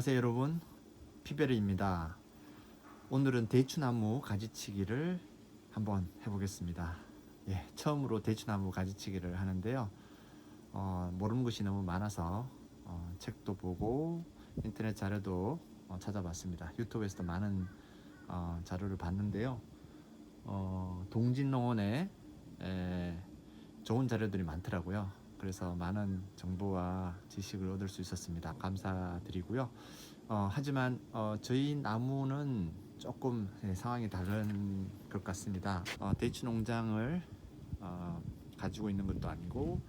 안녕하세요 여러분. 피베르입니다. 오늘은 대추나무 가지치기를 한번 해보겠습니다. 예, 처음으로 대추나무 가지치기를 하는데요. 어, 모르는 것이 너무 많아서 어, 책도 보고 인터넷 자료도 어, 찾아봤습니다. 유튜브에서도 많은 어, 자료를 봤는데요. 어, 동진농원에 에, 좋은 자료들이 많더라고요 그래서 많은 정보와 지식을 얻을 수 있었습니다. 감사드리고요. 어, 하지만 어, 저희 나무는 조금 예, 상황이 다른 것 같습니다. 어, 대추 농장을 어, 가지고 있는 것도 아니고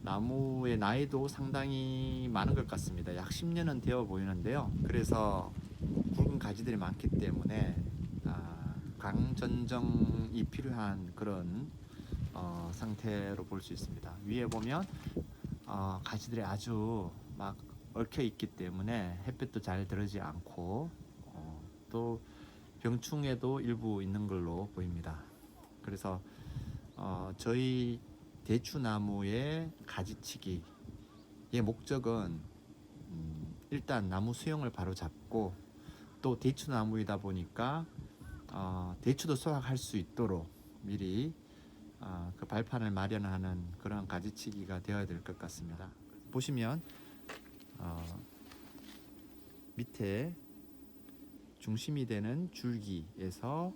나무의 나이도 상당히 많은 것 같습니다. 약 10년은 되어 보이는데요. 그래서 굵은 가지들이 많기 때문에 아, 강전정이 필요한 그런 어, 상태로 볼 수 있습니다. 위에 보면 어, 가지들이 아주 막 얽혀 있기 때문에 햇빛도 잘 들어지 않고 어, 또 병충해도 일부 있는 걸로 보입니다. 그래서 어, 저희 대추나무의 가지치기의 목적은 음, 일단 나무 수영을 바로 잡고 또 대추나무이다 보니까 어, 대추도 수확할 수 있도록 미리 아, 그 발판을 마련하는 그런 가지치기가 되어야 될 것 같습니다. 보시면 어, 밑에 중심이 되는 줄기에서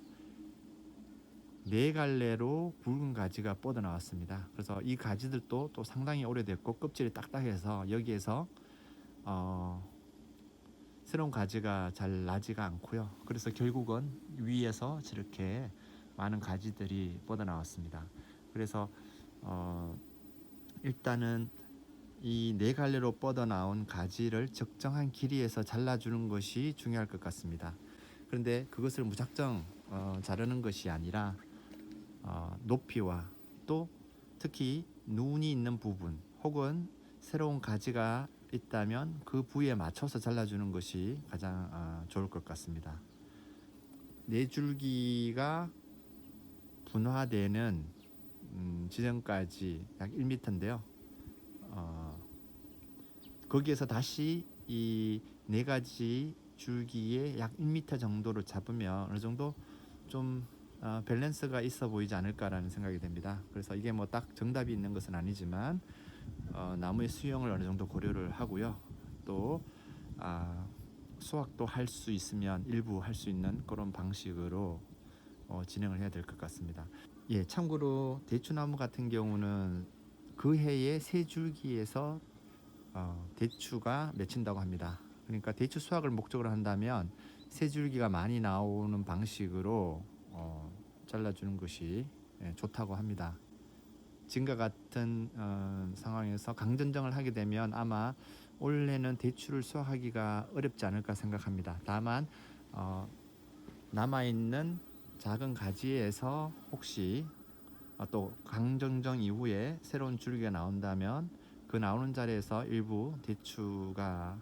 네 갈래로 굵은 가지가 뻗어 나왔습니다. 그래서 이 가지들도 또 상당히 오래됐고 껍질이 딱딱해서 여기에서 어, 새로운 가지가 잘 나지가 않고요. 그래서 결국은 위에서 저렇게 많은 가지들이 뻗어 나왔습니다. 그래서 어, 일단은 이 네 갈래로 뻗어 나온 가지를 적정한 길이에서 잘라주는 것이 중요할 것 같습니다. 그런데 그것을 무작정 어, 자르는 것이 아니라 어, 높이와 또 특히 눈이 있는 부분 혹은 새로운 가지가 있다면 그 부위에 맞춰서 잘라주는 것이 가장 어, 좋을 것 같습니다. 네 줄기가 분화되는 음, 지점까지 약 1m인데요. 어, 거기에서 다시 이 네 가지 줄기에 약 1m 정도로 잡으면 어느 정도 좀 어, 밸런스가 있어 보이지 않을까라는 생각이 됩니다. 그래서 이게 뭐 딱 정답이 있는 것은 아니지만 어, 나무의 수영을 어느 정도 고려를 하고요. 또 아, 수확도 할 수 있으면 일부 할 수 있는 그런 방식으로 어, 진행을 해야 될 것 같습니다. 예, 참고로 대추나무 같은 경우는 그 해에 세 줄기에서 어, 대추가 맺힌다고 합니다. 그러니까 대추 수확을 목적으로 한다면 세 줄기가 많이 나오는 방식으로 어, 잘라주는 것이 예, 좋다고 합니다. 지금과 같은 어, 상황에서 강전정을 하게 되면 아마 올해는 대추를 수확하기가 어렵지 않을까 생각합니다. 다만 어, 남아 있는 작은 가지에서 혹시 어, 또 강정정 이후에 새로운 줄기가 나온다면 그 나오는 자리에서 일부 대추가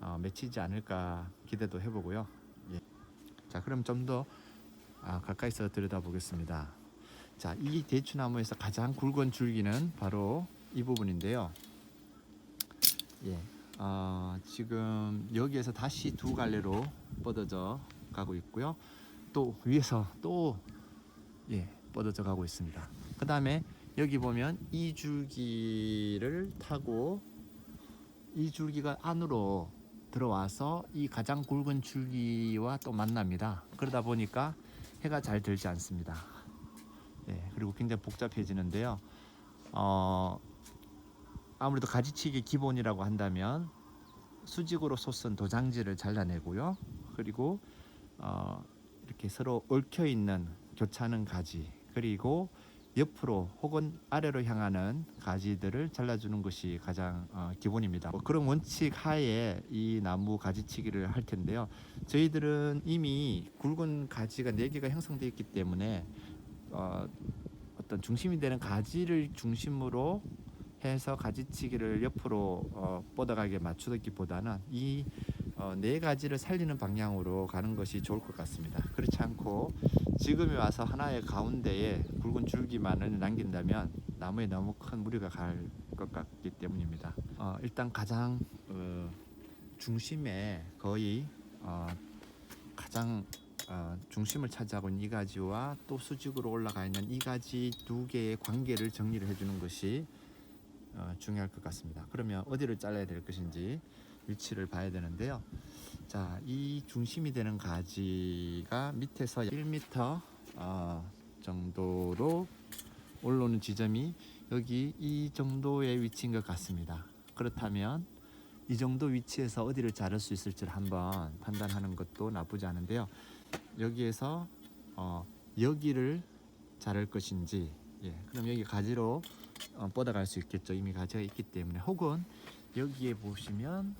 어, 맺히지 않을까 기대도 해보고요. 예. 자, 그럼 좀더 아, 가까이서 들여다보겠습니다. 자, 이 대추나무에서 가장 굵은 줄기는 바로 이 부분인데요. 예, 어, 지금 여기에서 다시 두 갈래로 뻗어져 가고 있고요. 또 위에서 또 예, 뻗어져 가고 있습니다. 그 다음에 여기 보면 이 줄기를 타고 이 줄기가 안으로 들어와서 이 가장 굵은 줄기와 또 만납니다. 그러다 보니까 해가 잘 들지 않습니다. 예, 그리고 굉장히 복잡해지는데요. 어, 아무래도 가지치기 기본이라고 한다면 수직으로 솟은 도장지를 잘라내고요. 그리고 어, 이렇게 서로 얽혀 있는 교차하는 가지 그리고 옆으로 혹은 아래로 향하는 가지들을 잘라주는 것이 가장 어, 기본입니다. 뭐 그런 원칙 하에 이 나무 가지치기를 할 텐데요. 저희들은 이미 굵은 가지가 네 개가 형성되어 있기 때문에 어, 어떤 중심이 되는 가지를 중심으로 해서 가지치기를 옆으로 어, 뻗어가게 맞추기보다는 이 어, 네 가지를 살리는 방향으로 가는 것이 좋을 것 같습니다. 그렇지 않고 지금에 와서 하나의 가운데에 굵은 줄기만을 남긴다면 나무에 너무 큰 무리가 갈 것 같기 때문입니다. 어, 일단 가장 어, 중심에 거의 어, 가장 어, 중심을 차지하고 있는 이 가지와 또 수직으로 올라가 있는 이 가지 두 개의 관계를 정리를 해주는 것이 어, 중요할 것 같습니다. 그러면 어디를 잘라야 될 것인지 위치를 봐야 되는데요. 자, 이 중심이 되는 가지가 밑에서 1m 어, 정도로 올라오는 지점이 여기 이 정도의 위치인 것 같습니다. 그렇다면 이 정도 위치에서 어디를 자를 수 있을지를 한번 판단하는 것도 나쁘지 않은데요. 여기에서 어, 여기를 자를 것인지, 예, 그럼 여기 가지로 어, 뻗어갈 수 있겠죠. 이미 가지가 있기 때문에 혹은 여기에 보시면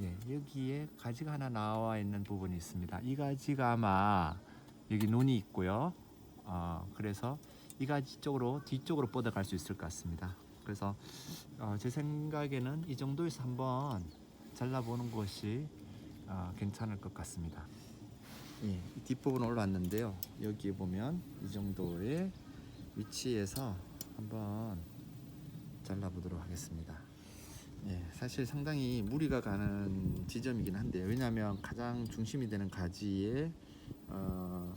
예, 여기에 가지가 하나 나와 있는 부분이 있습니다. 이 가지가 아마 여기 눈이 있고요. 어, 그래서 이 가지 쪽으로 뒤쪽으로 뻗어갈 수 있을 것 같습니다. 그래서 어, 제 생각에는 이 정도에서 한번 잘라보는 것이 어, 괜찮을 것 같습니다. 예, 이 뒷부분 올라왔는데요. 여기 보면 이 정도의 위치에서 한번 잘라보도록 하겠습니다. 예, 사실 상당히 무리가 가는 지점이긴 한데 왜냐하면 가장 중심이 되는 가지의 어,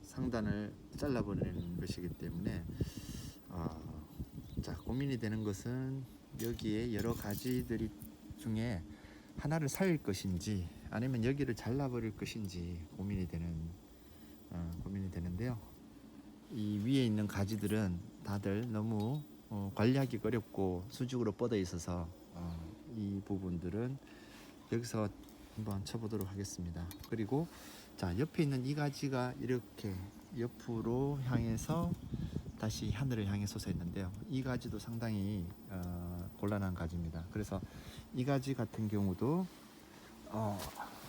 상단을 잘라버리는 것이기 때문에 어, 자 고민이 되는 것은 여기에 여러 가지들이 중에 하나를 살릴 것인지 아니면 여기를 잘라버릴 것인지 고민이 되는 어, 고민이 되는데요. 이 위에 있는 가지들은 다들 너무 어, 관리하기 어렵고 수직으로 뻗어 있어서 어, 이 부분들은 여기서 한번 쳐보도록 하겠습니다. 그리고 자 옆에 있는 이 가지가 이렇게 옆으로 향해서 다시 하늘을 향해 솟아 있는데요. 이 가지도 상당히 어, 곤란한 가지입니다. 그래서 이 가지 같은 경우도 어,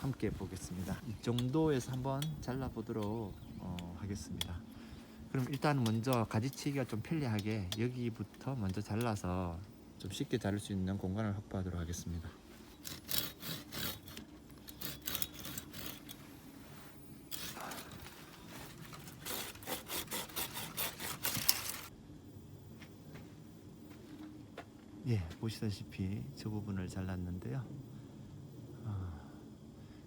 함께 보겠습니다. 이 정도에서 한번 잘라보도록 어, 하겠습니다. 그럼 일단 먼저 가지치기가 좀 편리하게 여기부터 먼저 잘라서 좀 쉽게 자를 수 있는 공간을 확보하도록 하겠습니다. 예, 보시다시피 저 부분을 잘랐는데요. 어,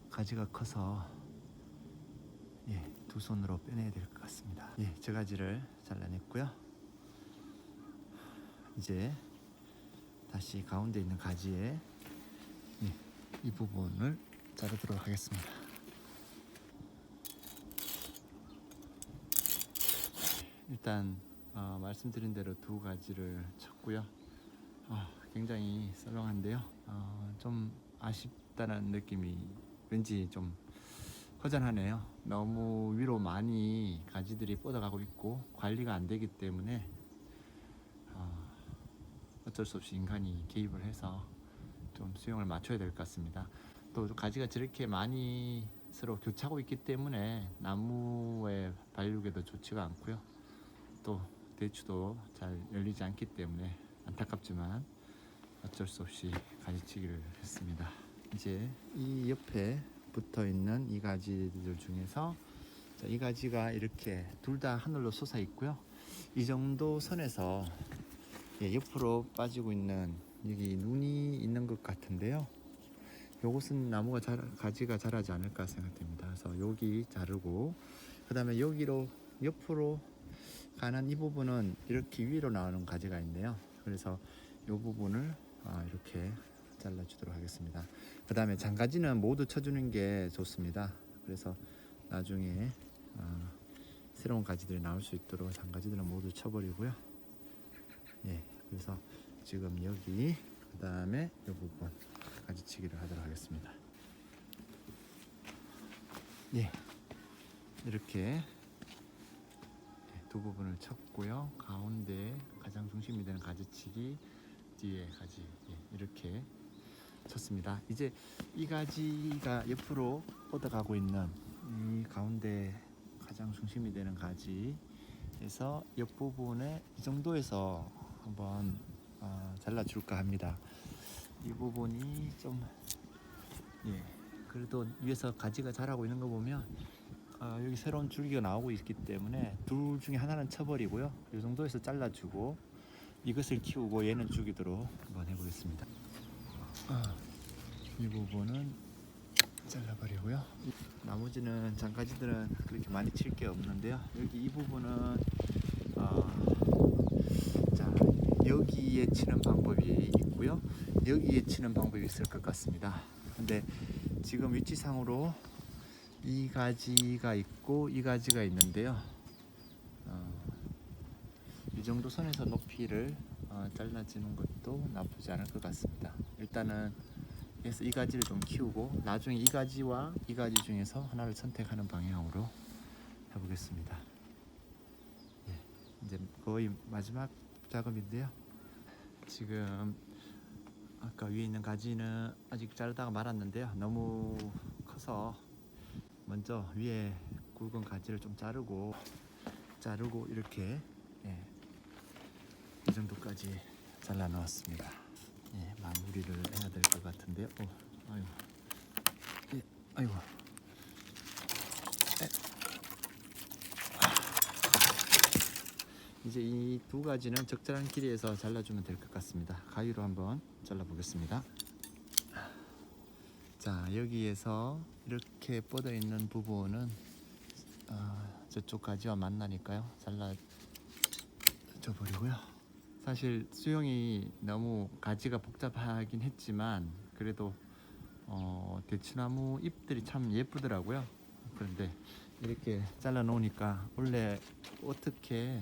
가지가 커서 예, 두 손으로 빼내야 될 것 같습니다. 예, 저 가지를 잘라냈고요. 이제 다시 가운데 있는 가지에 예, 이 부분을 자르도록 하겠습니다. 일단 어, 말씀드린 대로 두 가지를 쳤고요. 어, 굉장히 썰렁한데요. 어, 좀 아쉽다는 느낌이 왠지 좀 허전하네요. 너무 위로 많이 가지들이 뻗어가고 있고 관리가 안 되기 때문에 어, 어쩔 수 없이 인간이 개입을 해서 좀 수영을 맞춰야 될 것 같습니다. 또 가지가 저렇게 많이 서로 교차고 있기 때문에 나무의 발육에도 좋지가 않고요. 또 대추도 잘 열리지 않기 때문에 안타깝지만 어쩔 수 없이 가지치기를 했습니다. 이제 이 옆에 붙어 있는 이 가지들 중에서 자, 이 가지가 이렇게 둘 다 하늘로 솟아 있고요. 이 정도 선에서 예, 옆으로 빠지고 있는 여기 눈이 있는 것 같은데요. 요것은 나무가 잘, 가지가 자라지 않을까 생각됩니다. 그래서 여기 자르고 그 다음에 여기로 옆으로 가는 이 부분은 이렇게 위로 나오는 가지가 있네요. 그래서 이 부분을 아, 이렇게 잘라주도록 하겠습니다. 그 다음에 장가지는 모두 쳐주는 게 좋습니다. 그래서 나중에 어, 새로운 가지들이 나올 수 있도록 장가지들은 모두 쳐버리고요. 예, 그래서 지금 여기 그 다음에 이 부분 가지치기를 하도록 하겠습니다. 예, 이렇게 예, 두 부분을 쳤고요. 가운데 가장 중심이 되는 가지치기 뒤에 가지 예, 이렇게 쳤습니다. 이제 이 가지가 옆으로 뻗어가고 있는 이 가운데 가장 중심이 되는 가지에서 옆 부분에 이 정도에서 한번 어, 잘라줄까 합니다. 이 부분이 좀 예, 그래도 위에서 가지가 자라고 있는 거 보면 어, 여기 새로운 줄기가 나오고 있기 때문에 둘 중에 하나는 쳐버리고요. 이 정도에서 잘라주고 이것을 키우고 얘는 죽이도록 한번 해보겠습니다. 아, 이 부분은 잘라버리고요. 나머지는 장가지들은 그렇게 많이 칠 게 없는데요. 여기 이 부분은 어, 자 여기에 치는 방법이 있고요. 여기에 치는 방법이 있을 것 같습니다. 근데 지금 위치상으로 이 가지가 있고 이 가지가 있는데요. 어, 이 정도 선에서 높이를 어, 잘라주는 것도 나쁘지 않을 것 같습니다. 일단은 그래서 이 가지를 좀 키우고 나중에 이 가지와 이 가지 중에서 하나를 선택하는 방향으로 해보겠습니다. 예, 이제 거의 마지막 작업인데요. 지금 아까 위에 있는 가지는 아직 자르다가 말았는데요. 너무 커서 먼저 위에 굵은 가지를 좀 자르고 자르고 이렇게 예, 이 정도까지 잘라 놓았습니다. 예, 마무리를 해야 될 것 같은데요. 오, 아이고, 예, 아이고. 에. 이제 이 두 가지는 적절한 길이에서 잘라주면 될 것 같습니다. 가위로 한번 잘라 보겠습니다. 자 여기에서 이렇게 뻗어 있는 부분은 어, 저쪽 가지와 만나니까요 잘라 줘 버리고요. 사실 수영이 너무 가지가 복잡하긴 했지만 그래도 어, 대추나무 잎들이 참 예쁘더라고요. 그런데 이렇게 잘라 놓으니까 원래 어떻게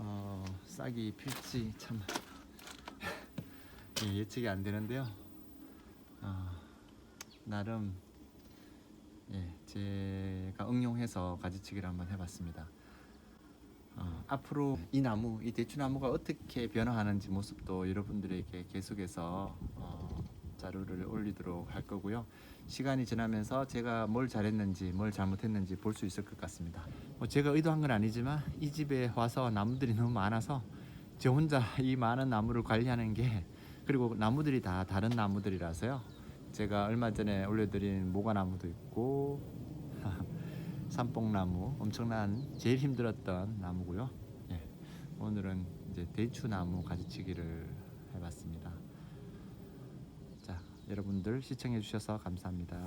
어, 싹이 필지 참 예, 예측이 안 되는데요. 어, 나름 예, 제가 응용해서 가지치기를 한번 해봤습니다. 어, 앞으로 이 나무, 이 대추나무가 어떻게 변화하는지 모습도 여러분들에게 계속해서 어, 자료를 올리도록 할 거고요. 시간이 지나면서 제가 뭘 잘했는지, 뭘 잘못했는지 볼 수 있을 것 같습니다. 뭐 제가 의도한 건 아니지만 이 집에 와서 나무들이 너무 많아서 저 혼자 이 많은 나무를 관리하는 게 그리고 나무들이 다 다른 나무들이라서요. 제가 얼마 전에 올려드린 모가나무도 있고 삼뽕나무 엄청난 제일 힘들었던 나무고요. 예, 오늘은 이제 대추나무 가지치기를 해봤습니다. 자, 여러분들 시청해 주셔서 감사합니다.